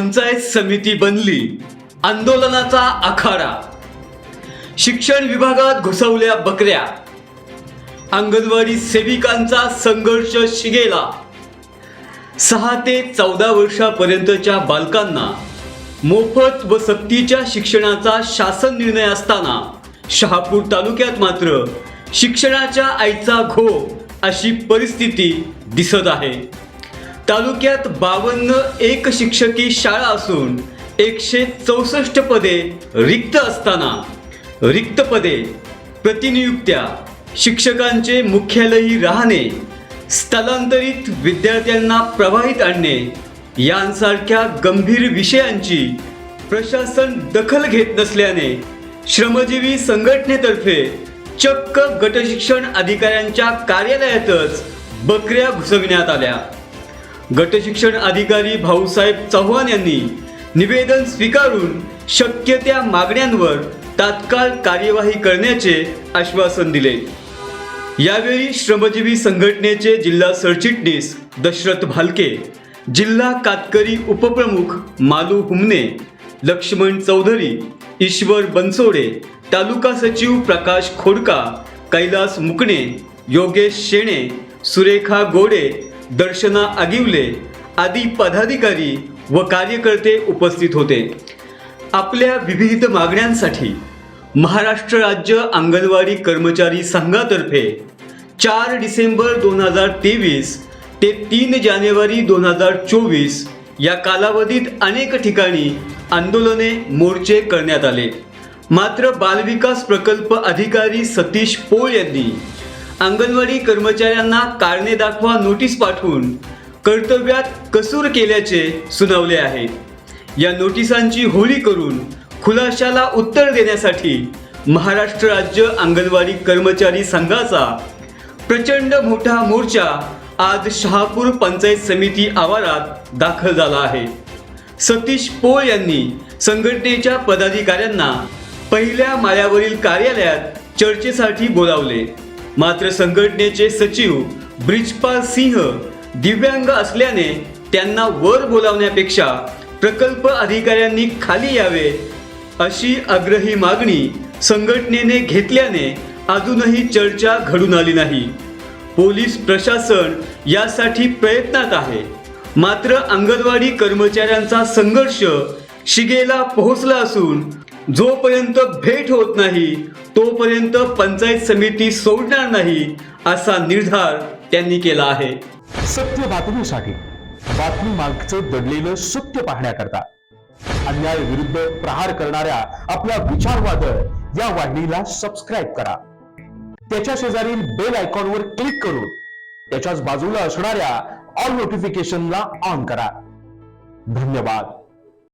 पंचायत समिती बनली आंदोलनाचा आखाडा. शिक्षण विभागात घुसवल्या बकऱ्या. अंगणवाडी सेविकांचा संघर्ष शिगेला. सहा ते चौदा वर्षापर्यंतच्या बालकांना मोफत व सक्तीच्या शिक्षणाचा शासन निर्णय असताना शहापूर तालुक्यात मात्र शिक्षणाच्या आईचा घो अशी परिस्थिती दिसत आहे. तालुक्यात बावन्न एक शिक्षकी शाळा असून एकशे चौसष्ट पदे रिक्त असताना रिक्त पदे प्रतिनियुक्त्या शिक्षकांचे मुख्यालयी राहणे स्थलांतरित विद्यार्थ्यांना प्रवाहित आणणे यांसारख्या गंभीर विषयांची प्रशासन दखल घेत नसल्याने श्रमजीवी संघटनेतर्फे चक्क गटशिक्षण अधिकाऱ्यांच्या कार्यालयातच बकऱ्या घुसविण्यात आल्या. गटशिक्षण अधिकारी भाऊसाहेब चव्हाण यांनी निवेदन स्वीकारून शक्य त्या मागण्यांवर तात्काळ कार्यवाही करण्याचे आश्वासन दिले. यावेळी श्रमजीवी संघटनेचे जिल्हा सरचिटणीस दशरथ भालके जिल्हा कातकरी उपप्रमुख मालू हुमने लक्ष्मण चौधरी ईश्वर बनसोडे तालुका सचिव प्रकाश खोडका कैलास मुकणे योगेश शेणे सुरेखा गोडे दर्शना आगिवले आदी पदाधिकारी व कार्यकर्ते उपस्थित होते. आपल्या विविध मागण्यांसाठी महाराष्ट्र राज्य अंगणवाडी कर्मचारी संघातर्फे चार डिसेंबर दोन हजार तेवीस ते तीन जानेवारी दोन हजार चोवीस या कालावधीत अनेक ठिकाणी आंदोलने मोर्चे करण्यात आले. मात्र बालविकास प्रकल्प अधिकारी सतीश पोळ यांनी अंगणवाडी कर्मचाऱ्यांना कारणे दाखवा नोटीस पाठवून कर्तव्यात कसूर केल्याचे सुनावले आहे. या नोटिसांची होळी करून खुलाशाला उत्तर देण्यासाठी महाराष्ट्र राज्य अंगणवाडी कर्मचारी संघाचा प्रचंड मोठा मोर्चा आज शहापूर पंचायत समिती आवारात दाखल झाला आहे. सतीश पोळ यांनी संघटनेच्या पदाधिकाऱ्यांना पहिल्या माळ्यावरील कार्यालयात चर्चेसाठी बोलावले. मात्र संघटनेचे सचिव ब्रिजपाल सिंह दिव्यांग असल्याने त्यांना वर बोलावण्यापेक्षा प्रकल्प अधिकाऱ्यांनी खाली यावे अशी आग्रही मागणी संघटनेने घेतल्याने अजूनही चर्चा घडून आली नाही. पोलीस प्रशासन यासाठी प्रयत्नात आहे. मात्र अंगणवाडी कर्मचाऱ्यांचा संघर्ष शिगेला पोहोचला असून जोपर्यंत भेट होत नाही तोपर्यंत पंचायत समिती सोडणार नाही असा निर्धार त्यांनी केला आहे. सत्य बातमीसाठी बातमी मागचं दडलेलं सत्य पाहण्याकरता अन्याय विरुद्ध प्रहार करणाऱ्या आपल्या विचारवादळ या वाहिनीला सबस्क्राईब करा. त्याच्या शेजारील बेल आयकॉनवर क्लिक करून त्याच्याच बाजूला असणाऱ्या ऑल नोटिफिकेशनला ऑन करा. धन्यवाद.